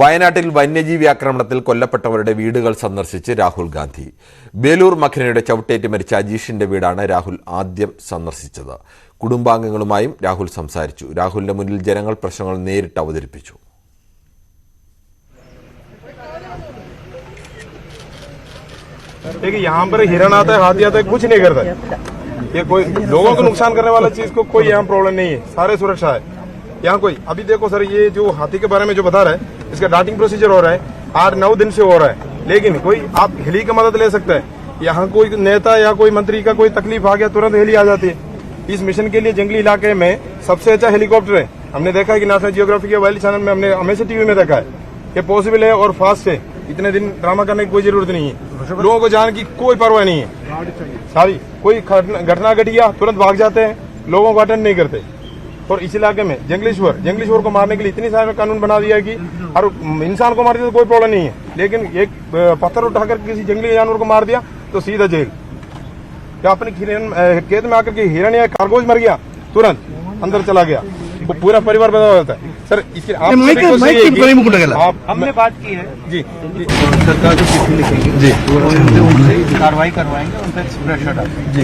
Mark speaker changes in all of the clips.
Speaker 1: വയനാട്ടിൽ വന്യജീവി ആക്രമണത്തിൽ കൊല്ലപ്പെട്ടവരുടെ വീടുകൾ സന്ദർശിച്ച് രാഹുൽ ഗാന്ധി ബേലൂർ മഖനയുടെ ചവിട്ടേറ്റ് മരിച്ച അജീഷിന്റെ വീടാണ് രാഹുൽ ആദ്യം സന്ദർശിച്ചത് കുടുംബാംഗങ്ങളുമായും രാഹുൽ സംസാരിച്ചു രാഹുലിന്റെ മുന്നിൽ ജനങ്ങൾ പ്രശ്നങ്ങൾ നേരിട്ട് അവതരിപ്പിച്ചു
Speaker 2: देखिए यहाँ पर हिरण आता है हाथी आता है कुछ नहीं करता है ये कोई लोगों को नुकसान करने वाला चीज को कोई यहाँ प्रॉब्लम नहीं है सारे सुरक्षा है यहाँ कोई अभी देखो सर ये जो हाथी के बारे में जो बता रहा है इसका डाटिंग प्रोसीजर हो रहा है आठ नौ दिन से हो रहा है। लेकिन कोई आप हेली की मदद ले सकते हैं। यहाँ कोई नेता या कोई मंत्री का कोई तकलीफ़ आ गया तुरंत हेली आ जाती है। इस मिशन के लिए जंगली इलाके में सबसे अच्छा हेलीकॉप्टर है। हमने देखा है कि नेशनल जियोग्राफी के वाइल्ड चैनल में हमने हमेशा टीवी में देखा है ये पॉसिबल है और फास्ट है। इतने दिन ड्रामा करने की कोई ज़रूरत नहीं है। लोगों को जान की कोई परवाह नहीं है। सारी कोई घटना घटना घटी या तुरंत भाग जाते हैं। लोगों को अटेंड नहीं करते। और इस इलाके में जंगलेश्वर जंगलेश्वर को मारने के लिए इतनी सारे कानून बना दिया कि और इंसान को मार दिया तो कोई प्रॉब्लम नहीं है। लेकिन एक पत्थर उठाकर किसी जंगली जानवर को मार दिया तो सीधा जेल। या अपने हिरन खेत में आकर के हिरन या खरगोश मर गया? तुरंत अंदर चला गया। वो पूरा परिवार बता होता है। सर इसके आप
Speaker 3: हमने बात की है।
Speaker 2: जी। जी
Speaker 3: सरकार को चिट्ठी लिखेंगे। जी। उनसे कार्रवाई करवाएँगे उन पर प्रेशर डालेंगे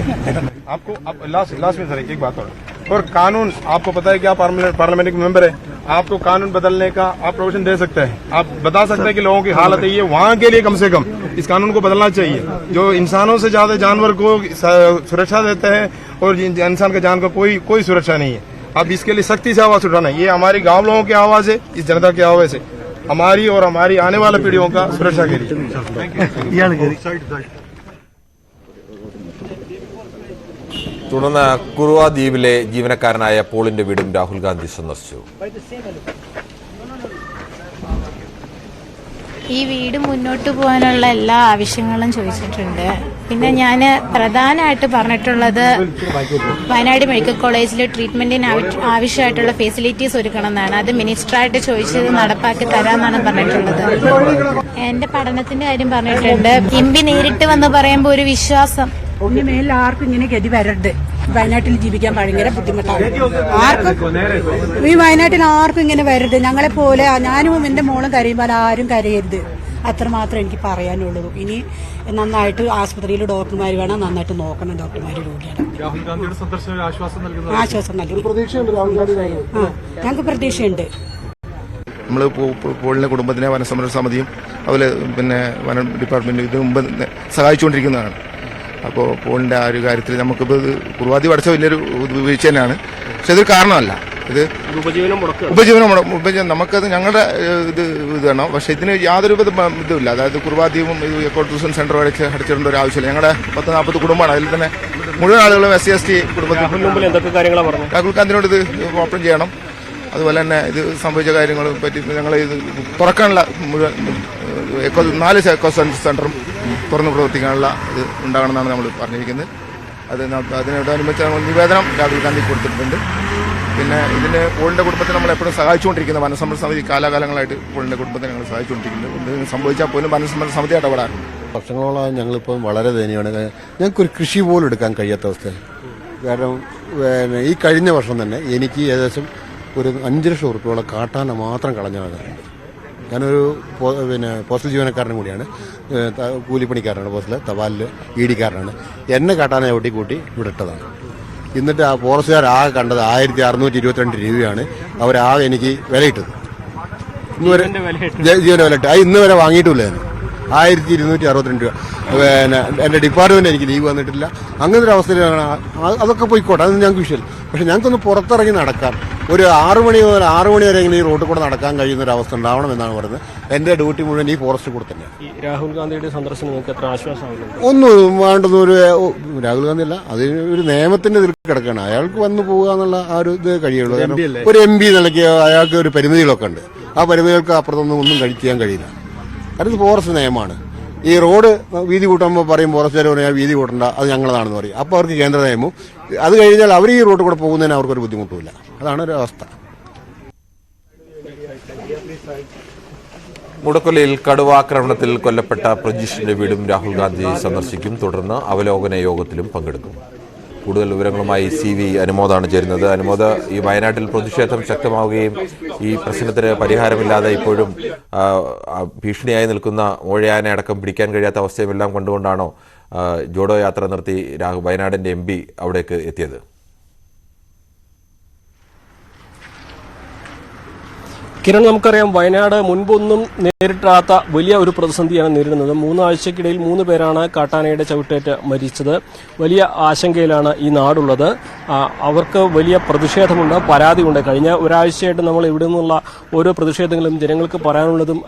Speaker 2: आपको आप लास्ट लास्ट में सर एक बात और। और कानून आपको पता है कि आप पार्लियामेंट्री मेंबर है। आपको कानून बदलने का आप प्रोविज़न दे सकते हैं। आप बता सकते हैं कि लोगों की हालत है ये वहाँ के लिए कम से कम। इस कानून को बदलना चाहिए। जो इंसानों से ज़्यादा जानवर को सुरक्षा देते हैं और इंसान के जान का कोई कोई सुरक्षा नहीं है। अब इसके लिए सख्ती से आवाज़ उठाना ये हमारे गाँव लोगों की आवाज़ है इस जनता की आवाज़ है। हमारी और हमारी आने वाली पीढ़ियों का सुरक्षा के लिए।
Speaker 1: തുടർന്ന് കുറുവ ദ്വീപിലെ ജീവനക്കാരനായ പോളിന്റെ വീടും രാഹുൽ ഗാന്ധി സന്ദർശിച്ചു.
Speaker 4: ഈ വീട് മുന്നോട്ട് പോകാനുള്ള എല്ലാ ആവശ്യങ്ങളും ചോദിച്ചിട്ടുണ്ട്. പിന്നെ ഞാൻ പ്രധാനമായിട്ട് പറഞ്ഞിട്ടുള്ളത് വയനാട് മെഡിക്കൽ കോളേജിൽ ട്രീറ്റ്മെന്റിന് ആവശ്യ- ആവശ്യമായിട്ടുള്ള ഫെസിലിറ്റീസ് ഒരുക്കണം എന്നാണ് അത് മിനിസ്റ്ററായിട്ട് ചോദിച്ചത് നടപ്പാക്കി തരാമെന്നാണ് പറഞ്ഞിട്ടുള്ളത്. എന്റെ പഠനത്തിന്റെ കാര്യം പറഞ്ഞിട്ടുണ്ട്. കിമ്പി നേരിട്ട് വന്ന് പറയുമ്പോൾ ഒരു വിശ്വാസം.
Speaker 5: മേലിൽ ആർക്കും ഇങ്ങനെ ഗതി വരരുത്. വയനാട്ടിൽ ജീവിക്കാൻ ഭയങ്കര ബുദ്ധിമുട്ടാണ്. ആർക്കും ഈ വയനാട്ടിൽ ആർക്കും ഇങ്ങനെ വരരുത്. ഞങ്ങളെ പോലെ ഞാനും എന്റെ മോളും കരയുമ്പോൾ ആരും കരയരുത്. അത്രമാത്രം എനിക്ക് പറയാനുള്ളൂ. ഇനി നന്നായിട്ട് ആശുപത്രിയിൽ ഡോക്ടർമാർ വേണം. നന്നായിട്ട് നോക്കണം ഡോക്ടർമാർ രോഗിയാണ്
Speaker 2: രാഹുൽ ഗാന്ധിയുടെ സന്ദർശനം ആശ്വാസം നൽകുന്നു
Speaker 5: ആശ്വാസം നൽകും. ഞങ്ങൾക്ക് പ്രതീക്ഷയുണ്ട്.
Speaker 6: നമ്മൾ പോളിന്റെ കുടുംബത്തിനെ വനസംരക്ഷണ സമിതിയും അതുപോലെ പിന്നെ വനം ഡിപ്പാർട്ട്മെന്റും ഇതിനു മുമ്പ് സഹായിച്ചുകൊണ്ടിരിക്കുന്നതാണ്. അപ്പോൾ പോളിന്റെ ആ ഒരു കാര്യത്തിൽ നമുക്കിപ്പോൾ ഇത് കുറുവാദി പഠിച്ച വലിയൊരു വീഴ്ച തന്നെയാണ് പക്ഷെ ഇതൊരു കാരണമല്ല ഇത് ഉപജീവനം ഉപജീവനം ഉപജീവനം നമുക്കത് ഞങ്ങളുടെ ഇത് ഇത് വേണം പക്ഷെ ഇതിന് യാതൊരു ഇതുമില്ല അതായത് കുറുവാദ്വീപും ഇത് എക്കോ ടൂറിസം സെന്റർ അടിച്ച് അടിച്ചിടേണ്ട ഒരു ആവശ്യമില്ല ഞങ്ങളുടെ പത്ത് നാൽപ്പത് കുടുംബമാണ് അതിൽ തന്നെ മുഴുവൻ ആളുകളും എസ് സി എസ് ടി കുടുംബത്തിൽ രാഹുൽ ഗാന്ധിനോട് ഇത് ഓപ്പൺ ചെയ്യണം അതുപോലെ തന്നെ ഇത് സംഭവിച്ച കാര്യങ്ങളെ പറ്റി ഞങ്ങൾ ഇത് തുറക്കാനുള്ള മുഴുവൻ എക്കോ നാല് എക്കോ സെന്ററും തുറന്ന് പ്രവർത്തിക്കാനുള്ള ഇത് ഉണ്ടാകണമെന്നാണ് നമ്മൾ പറഞ്ഞിരിക്കുന്നത്. അത് അതിനോടനുബന്ധിച്ച് നമ്മൾ നിവേദനം രാഹുൽ ഗാന്ധി കൊടുത്തിട്ടുണ്ട്. പിന്നെ ഇതിന് പോളിന്റെ കുടുംബത്തെ നമ്മൾ എപ്പോഴും സഹായിച്ചുകൊണ്ടിരിക്കുന്ന വനസംരക്ഷണ സമിതി കാലാകാലങ്ങളായിട്ട് പോളിന്റെ കുടുംബത്തെ ഞങ്ങൾ സഹായിച്ചുകൊണ്ടിരിക്കുന്നുണ്ട് എന്തെങ്കിലും സംഭവിച്ചാൽ പോലും വനസംരക്ഷണ സമിതി ഇടപെടാറുണ്ട്
Speaker 7: വർഷങ്ങളോളം ഞങ്ങളിപ്പം വളരെ ദയനീയമാണ്. ഞങ്ങൾക്കൊരു കൃഷി പോലും എടുക്കാൻ കഴിയാത്ത അവസ്ഥയാണ് കാരണം ഈ കഴിഞ്ഞ വർഷം തന്നെ എനിക്ക് ഏകദേശം ഒരു അഞ്ച് ലക്ഷം ഉറുപ്പിയോളം കാട്ടാന മാത്രം കളഞ്ഞ ഞാനൊരു പിന്നെ പോസ്റ്റൽ ജീവനക്കാരനും കൂടിയാണ്. കൂലിപ്പണിക്കാരനാണ് പോസ്റ്റൽ തപാലിൽ ഇ ഡിക്കാരനാണ്. എന്നെ കാട്ടാനെ ഒട്ടി കൂട്ടി ഇവിടെ ഇട്ടതാണ്. എന്നിട്ട് ആ ഫോറസ്റ്റുകാർ ആകെ കണ്ടത് ആയിരത്തി അറുന്നൂറ്റി ഇരുപത്തിരണ്ട് രൂപയാണ് അവരാകെ എനിക്ക് വിലയിട്ടത്. ഇന്ന് വരെ ജ- ജീവന്റെ വില ഇട്ട് അത് ഇന്ന് വരെ വാങ്ങിയിട്ടില്ല ഞാൻ. ആയിരത്തി ഇരുന്നൂറ്റി അറുപത്തിരണ്ട് രൂപ പിന്നെ എന്റെ ഡിപ്പാർട്ട്മെന്റ് എനിക്ക് ലീവ് വന്നിട്ടില്ല. അങ്ങനത്തെ ഒരു അവസ്ഥയിലാണ് അതൊക്കെ പോയിക്കോട്ടെ. അതൊന്നും ഞങ്ങൾക്ക് വിഷയമില്ല. പക്ഷെ ഞങ്ങൾക്കൊന്ന് പുറത്തിറങ്ങി നടക്കാം. ഒരു ആറു മണി മുതൽ ആറു മണി വരെ ഇങ്ങനെ ഈ റോഡിൽ കൂടെ നടക്കാൻ കഴിയുന്ന ഒരു അവസ്ഥ ഉണ്ടാവണം എന്നാണ് പറയുന്നത്. എന്റെ ഡ്യൂട്ടി മുഴുവൻ ഈ ഫോറസ്റ്റ് കൂടെ തന്നെ
Speaker 3: ഈ രാഹുൽ ഗാന്ധിയുടെ സന്ദർശനം നിങ്ങൾക്ക് എത്ര ആശ്വാസമാണ്
Speaker 7: ഒന്നും വേണ്ടെന്ന് ഒരു രാഹുൽ ഗാന്ധി അല്ല. അത് ഒരു നിയമത്തിന്റെ ഇതിൽ കിടക്കുകയാണ്. അയാൾക്ക് വന്നു പോകുക എന്നുള്ള ആ ഒരു ഇത് കഴിയുള്ളൂ. കാരണം ഒരു എം പി നിലയ്ക്ക് അയാൾക്ക് ഒരു പരിമിതികളൊക്കെ ഉണ്ട്. ആ പരിമിതികൾക്ക് അപ്പുറത്തൊന്നും ഒന്നും കഴിക്കാൻ കഴിയില്ല. കാരണം ഫോറസ്റ്റ് നിയമമാണ്. ഈ റോഡ് വീതി കൂട്ടുമ്പോൾ പറയും ഫോറസ്റ്റുകാർ പറയാം വീതി കൂട്ടണ്ട അത് ഞങ്ങളതാണെന്ന് പറയും. അപ്പോൾ അവർക്ക് കേന്ദ്ര നിയമവും അത് കഴിഞ്ഞാൽ അവർ ഈ റോഡ് കൂടെ പോകുന്നതിന് അവർക്കൊരു ബുദ്ധിമുട്ടുമില്ല. അതാണ് ഒരു അവസ്ഥ.
Speaker 1: മുടക്കൊലയിൽ കടുവാക്രമണത്തിൽ കൊല്ലപ്പെട്ട പ്രജീഷിന്റെ വീടും രാഹുൽ ഗാന്ധി സന്ദർശിക്കും തുടർന്ന് അവലോകന യോഗത്തിലും പങ്കെടുക്കും. കൂടുതൽ വിവരങ്ങളുമായി സി വി അനുമോദാണ് ചേരുന്നത്. അനുമോദ ഈ വയനാട്ടിൽ പ്രതിഷേധം ശക്തമാവുകയും ഈ പ്രശ്നത്തിന് പരിഹാരമില്ലാതെ ഇപ്പോഴും ഭീഷണിയായി നിൽക്കുന്ന ഓഴയാനെ അടക്കം പിടിക്കാൻ കഴിയാത്ത അവസ്ഥയുമെല്ലാം കണ്ടുകൊണ്ടാണോ ജോഡോ യാത്ര നിർത്തി രാഹു വയനാടിന്റെ എം പി അവിടേക്ക് എത്തിയത്?
Speaker 8: കിരൺ നമുക്കറിയാം വയനാട് മുൻപൊന്നും നേരിട്ടാത്ത വലിയ ഒരു പ്രതിസന്ധിയാണ് നേരിടുന്നത്. മൂന്നാഴ്ചക്കിടയിൽ മൂന്ന് പേരാണ് കാട്ടാനയുടെ ചവിട്ടേറ്റ് മരിച്ചത്. വലിയ ആശങ്കയിലാണ് ഈ നാടുള്ളത്. അവർക്ക് വലിയ പ്രതിഷേധമുണ്ട് പരാതിയുണ്ട്. കഴിഞ്ഞ ഒരാഴ്ചയായിട്ട് നമ്മൾ ഇവിടെ നിന്നുള്ള ഓരോ പ്രതിഷേധങ്ങളും ജനങ്ങൾക്ക് പറയാനുള്ളതും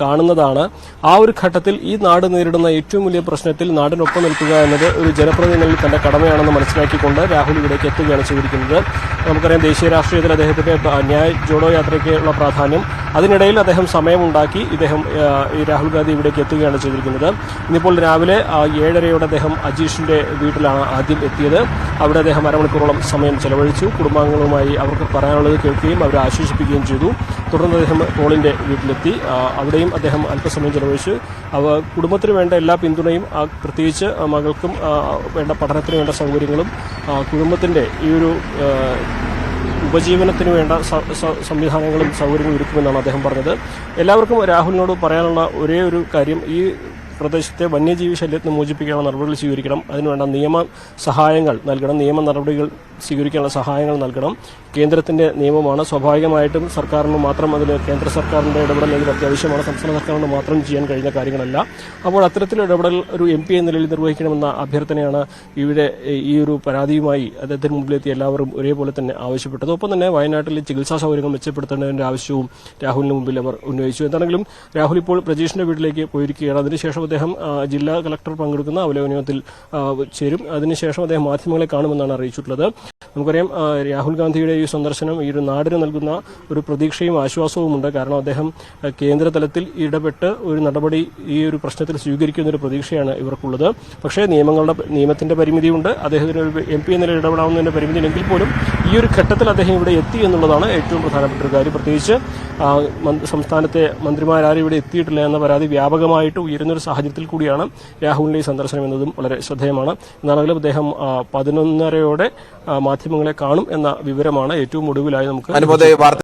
Speaker 8: കാണുന്നതാണ്. ആ ഒരു ഘട്ടത്തിൽ ഈ നാട് നേരിടുന്ന ഏറ്റവും വലിയ പ്രശ്നത്തിൽ നാടിനൊപ്പം നിൽക്കുക എന്നത് ഒരു ജനപ്രതിനിധികളിൽ തന്റെ കടമയാണെന്ന് മനസ്സിലാക്കിക്കൊണ്ട് രാഹുൽ ഇവിടേക്ക് എത്തുകയാണ് ചെയ്തിരിക്കുന്നത്. നമുക്കറിയാം ദേശീയ രാഷ്ട്രീയത്തിൽ അദ്ദേഹത്തിന്റെ ന്യായ് ജോഡോ യാത്രയ്ക്കുള്ള പ്രാധാന്യം അതിനിടയിൽ അദ്ദേഹം സമയമുണ്ടാക്കി ഇദ്ദേഹം രാഹുൽ ഗാന്ധി ഇവിടേക്ക് എത്തുകയാണ് ചെയ്തിരിക്കുന്നത്. ഇന്നിപ്പോൾ രാവിലെ ഏഴരയോടെ അദ്ദേഹം അജീഷിന്റെ വീട്ടിലാണ് ആദ്യം എത്തിയത്. അവിടെ അദ്ദേഹം അരമണിക്കൂറോളം സമയം ചെലവഴിച്ചു. കുടുംബാംഗങ്ങളുമായി അവർക്ക് പറയാനുള്ളത് കേൾക്കുകയും അവരെ ആശ്വസിപ്പിക്കുകയും ചെയ്തു. തുടർന്ന് അദ്ദേഹം പോളിന്റെ വീട്ടിലെത്തി. അവിടെയും അദ്ദേഹം അല്പസമയം ചെലവഴിച്ചു. അവ കുടുംബത്തിന് വേണ്ട എല്ലാ പിന്തുണയും പ്രത്യേകിച്ച് മകൾക്കും വേണ്ട പഠനത്തിന് വേണ്ട സൗകര്യങ്ങളും കുടുംബത്തിന്റെ ഈ ഒരു ഉപജീവനത്തിന് വേണ്ട സംവിധാനങ്ങളും സൗകര്യങ്ങളും ഒരുക്കുമെന്നാണ് അദ്ദേഹം പറഞ്ഞത്. എല്ലാവർക്കും രാഹുലിനോട് പറയാനുള്ള ഒരേ ഒരു കാര്യം ഈ പ്രദേശത്തെ വന്യജീവി ശല്യത്തിന് മോചിപ്പിക്കാനുള്ള നടപടികൾ സ്വീകരിക്കണം. അതിനുവേണ്ട നിയമ സഹായങ്ങൾ നൽകണം. നിയമ നടപടികൾ സ്വീകരിക്കാനുള്ള സഹായങ്ങൾ നൽകണം. കേന്ദ്രത്തിന്റെ നിയമമാണ്. സ്വാഭാവികമായിട്ടും സർക്കാരിന് മാത്രം അതിൽ കേന്ദ്ര സർക്കാരിന്റെ ഇടപെടൽ അതിൽ അത്യാവശ്യമാണ്. സംസ്ഥാന സർക്കാരിന് മാത്രം ചെയ്യാൻ കഴിയുന്ന കാര്യങ്ങളല്ല. അപ്പോൾ അത്തരത്തിലുള്ള ഇടപെടൽ ഒരു എം പി എന്ന നിലയിൽ നിർവഹിക്കണമെന്ന അഭ്യർത്ഥനയാണ് ഇവിടെ ഈ ഒരു പരാതിയുമായി അദ്ദേഹത്തിന് മുമ്പിലെത്തി എല്ലാവരും ഒരേപോലെ തന്നെ ആവശ്യപ്പെട്ടത്. ഒപ്പം തന്നെ വയനാട്ടിലെ ചികിത്സാ സൗകര്യങ്ങൾ മെച്ചപ്പെടുത്തേണ്ടതിന്റെ ആവശ്യവും രാഹുലിന് മുമ്പിൽ അവർ ഉന്നയിച്ചു. എന്താണെങ്കിലും രാഹുൽ ഇപ്പോൾ പ്രജീഷിന്റെ വീട്ടിലേക്ക് പോയിരിക്കുകയാണ്. അതിനുശേഷം അദ്ദേഹം ജില്ലാ കളക്ടർ പങ്കെടുക്കുന്ന അവലോകനത്തിൽ ചേരും. അതിനുശേഷം അദ്ദേഹം മാധ്യമങ്ങളെ കാണുമെന്നാണ് അറിയിച്ചിട്ടുള്ളത്. നമുക്കറിയാം രാഹുൽ ഗാന്ധിയുടെ ഈ സന്ദർശനം ഈ ഒരു നാടിന് നൽകുന്ന ഒരു പ്രതീക്ഷയും ആശ്വാസവുമുണ്ട്. കാരണം അദ്ദേഹം കേന്ദ്രതലത്തിൽ കേന്ദ്ര തലത്തിൽ ഇടപെട്ട് ഒരു നടപടി ഈ ഒരു പ്രശ്നത്തിൽ സ്വീകരിക്കുന്ന ഒരു പ്രതീക്ഷയാണ് ഇവർക്കുള്ളത്. പക്ഷേ നിയമങ്ങളുടെ നിയമത്തിന്റെ പരിമിതിയുണ്ട്. അദ്ദേഹത്തിന് ഒരു എം പി എന്ന ഇടപെടാവുന്നതിന്റെ പരിമിതി ഉണ്ടെങ്കിൽ പോലും ഈ ഒരു ഘട്ടത്തിൽ അദ്ദേഹം ഇവിടെ എത്തി എന്നുള്ളതാണ് ഏറ്റവും പ്രധാനപ്പെട്ട ഒരു കാര്യം. പ്രത്യേകിച്ച് സംസ്ഥാനത്തെ മന്ത്രിമാരാരും ഇവിടെ എത്തിയിട്ടില്ല എന്ന പരാതി വ്യാപകമായിട്ട് ഉയരുന്ന ഒരു സാഹചര്യത്തിൽ കൂടിയാണ് രാഹുലിന്റെ ഈ സന്ദർശനം എന്നതും വളരെ ശ്രദ്ധേയമാണ്. എന്നാണെങ്കിലും അദ്ദേഹം പതിനൊന്നരയോടെ മാധ്യമങ്ങളെ കാണും എന്ന വിവരമാണ് ഏറ്റവും ഒടുവിലായി നമുക്ക്